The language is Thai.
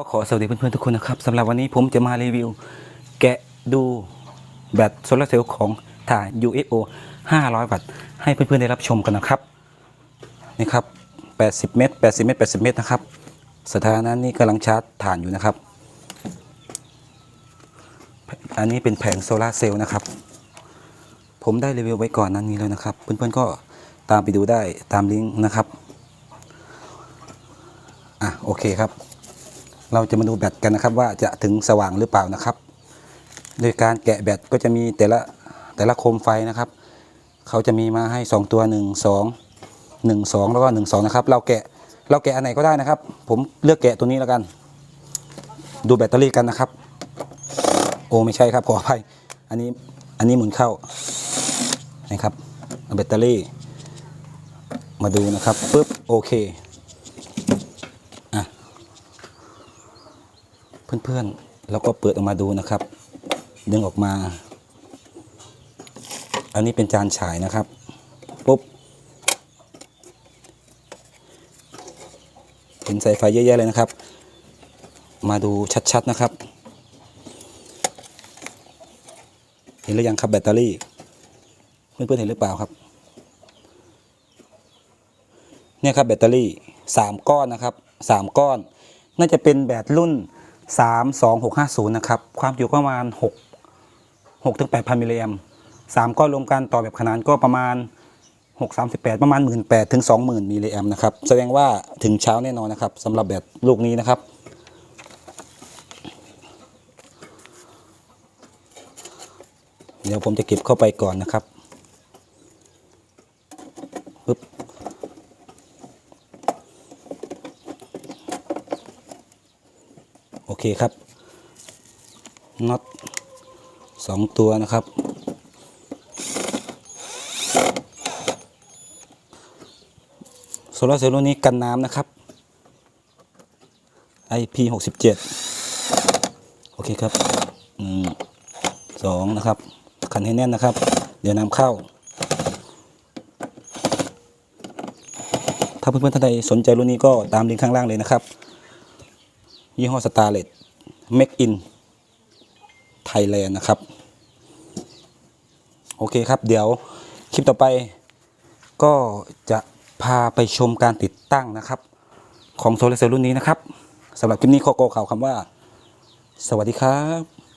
ก็ขอสวัสดีเพื่อนๆทุกคนนะครับสำหรับวันนี้ผมจะมารีวิว แกะดูแบตโซลาร์เซลล์ของถ่าน UFO 500 วัตต์ ให้เพื่อนๆได้รับชมกันนะครับนี่ครับ 80 เมตร 80 เมตร 80 เมตรนะครับ สถานะนี้กำลังชาร์จถ่านอยู่นะครับ อันนี้เป็นแผงโซลาร์เซลล์นะครับ ผมได้รีวิวไว้ก่อนนั้นนี้แล้วนะครับ เพื่อนๆก็ตามไปดูได้ตามลิงก์นะครับอะโอเคครับ เราจะมาดูแบตกันนะครับ ว่าจะถึงสว่างหรือเปล่านะครับ โดยการแกะแบตก็จะมีแต่ละแต่ละโคมไฟนะครับ เขาจะมีมาให้ 2 ตัว 1 2 1 2 แล้วก็ 1 2 นะครับ เราแกะเราแกะอันไหนก็ได้นะครับ ผมเลือกแกะตัวนี้แล้วกัน ดูแบตเตอรี่กันนะครับ โอ้ไม่ใช่ครับขออภัยอันนี้อันนี้หมุนเข้านะครับแบตเตอรี่ มาดูนะครับปุ๊บโอเค เพื่อนๆแล้วก็เปิดออกมาดูนะครับ ดึงออกมา อันนี้เป็นจานฉายนะครับปุ๊บเห็นสายไฟเยอะๆเลยนะครับ มาดูชัดๆนะครับ เห็นหรือยังครับแบตเตอรี่ เพื่อนๆเห็นหรือเปล่าครับเนี่ยครับแบตเตอรี่สามก้อนนะครับสามก้อน น่าจะเป็นแบตรุ่น 32650 นะครับ ความจุประมาณ 6 6ถึง8,000มิลลิแอมสามก้อนรวมกันต่อแบบขนานก็ประมาณ 638 ประมาณ 18,000ถึง20,000มิลลิแอมนะครับ แสดงว่าถึงเช้าแน่นอนนะครับสำหรับแบตลูกนี้นะครับเดี๋ยวผมจะเก็บเข้าไปก่อนนะครับปึ๊บ โอเคครับน็อตสองตัวนะครับ โซลาร์เซลล์รุ่นนี้กันน้ำนะครับ IP 67 โอเคครับหนึ่งสองนะครับขันให้แน่นนะครับ เดี๋ยวน้ำเข้า ถ้าเพื่อนๆท่านใดสนใจรุ่นนี้ก็ตามลิงก์ข้างล่างเลยนะครับ ยี่ห้อสตาร์เลตเมกอินไทยแลนด์นะครับ โอเคครับเดี๋ยวคลิปต่อไปก็จะพาไปชมการติดตั้งนะครับ ของโซลาร์เซลล์รุ่นนี้นะครับสำหรับคลิปนี้ขอโกล่าวคำว่า สวัสดีครับ